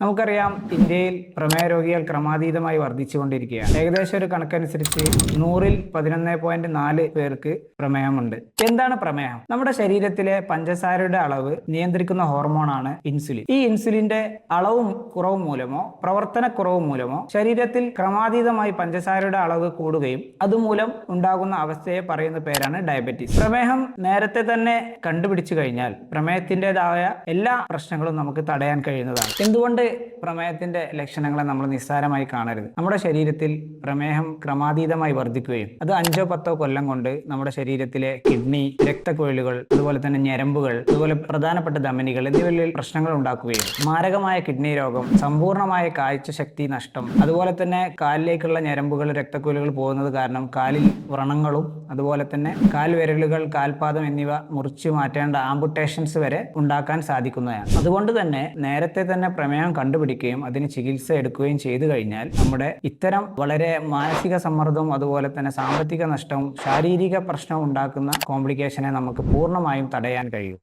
നമുക്കറിയാം ഇന്ത്യയിൽ പ്രമേയ രോഗികൾ ക്രമാതീതമായി വർദ്ധിച്ചുകൊണ്ടിരിക്കുകയാണ്. ഏകദേശം ഒരു കണക്കനുസരിച്ച് നൂറിൽ പതിനൊന്ന് പോയിന്റ് നാല് പേർക്ക് പ്രമേഹമുണ്ട്. എന്താണ് പ്രമേഹം? നമ്മുടെ ശരീരത്തിലെ പഞ്ചസാരയുടെ അളവ് നിയന്ത്രിക്കുന്ന ഹോർമോണാണ് ഇൻസുലിൻ. ഈ ഇൻസുലിന്റെ അളവും കുറവ് മൂലമോ പ്രവർത്തനക്കുറവ് മൂലമോ ശരീരത്തിൽ ക്രമാതീതമായി പഞ്ചസാരയുടെ അളവ് കൂടുകയും അതുമൂലം ഉണ്ടാകുന്ന അവസ്ഥയെ പറയുന്ന പേരാണ് ഡയബറ്റീസ്. പ്രമേഹം നേരത്തെ തന്നെ കണ്ടുപിടിച്ചു കഴിഞ്ഞാൽ പ്രമേഹത്തിന്റെതായ എല്ലാ പ്രശ്നങ്ങളും നമുക്ക് തടയാൻ കഴിയുന്നതാണ്. എന്തുകൊണ്ട് പ്രമേഹത്തിന്റെ ലക്ഷണങ്ങളെ നമ്മൾ നിസ്സാരമായി കാണരുത്. നമ്മുടെ ശരീരത്തിൽ പ്രമേഹം ക്രമാതീതമായി വർദ്ധിക്കുകയും അത് അഞ്ചോ പത്തോ കൊല്ലം കൊണ്ട് നമ്മുടെ ശരീരത്തിലെ കിഡ്നി രക്തക്കുഴലുകൾ അതുപോലെ തന്നെ ഞരമ്പുകൾ അതുപോലെ പ്രധാനപ്പെട്ട ധമനികൾ എന്നിവയിൽ പ്രശ്നങ്ങൾ ഉണ്ടാക്കുകയും മാരകമായ കിഡ്നി രോഗം സമ്പൂർണമായ കാഴ്ച ശക്തി നഷ്ടം അതുപോലെ തന്നെ കാലിലേക്കുള്ള ഞരമ്പുകൾ രക്തക്കുഴലുകൾ പോകുന്നത് കാരണം കാലിൽ വ്രണങ്ങളും അതുപോലെ തന്നെ കാൽവിരലുകൾ കാൽപാദം എന്നിവ മുറിച്ചു മാറ്റേണ്ട ആംബുട്ടേഷൻസ് വരെ ഉണ്ടാക്കാൻ സാധിക്കുന്നതാണ്. അതുകൊണ്ട് തന്നെ നേരത്തെ തന്നെ പ്രമേഹം കണ്ടുപിടിക്കുകയും അതിന് ചികിത്സ എടുക്കുകയും ചെയ്തു കഴിഞ്ഞാൽ നമ്മുടെ ഇത്തരം വളരെ മാനസിക സമ്മർദ്ദവും അതുപോലെ തന്നെ സാമ്പത്തിക നഷ്ടവും ശാരീരിക പ്രശ്നവും ഉണ്ടാക്കുന്ന കോംപ്ലിക്കേഷനെ നമുക്ക് പൂർണമായും തടയാൻ കഴിയും.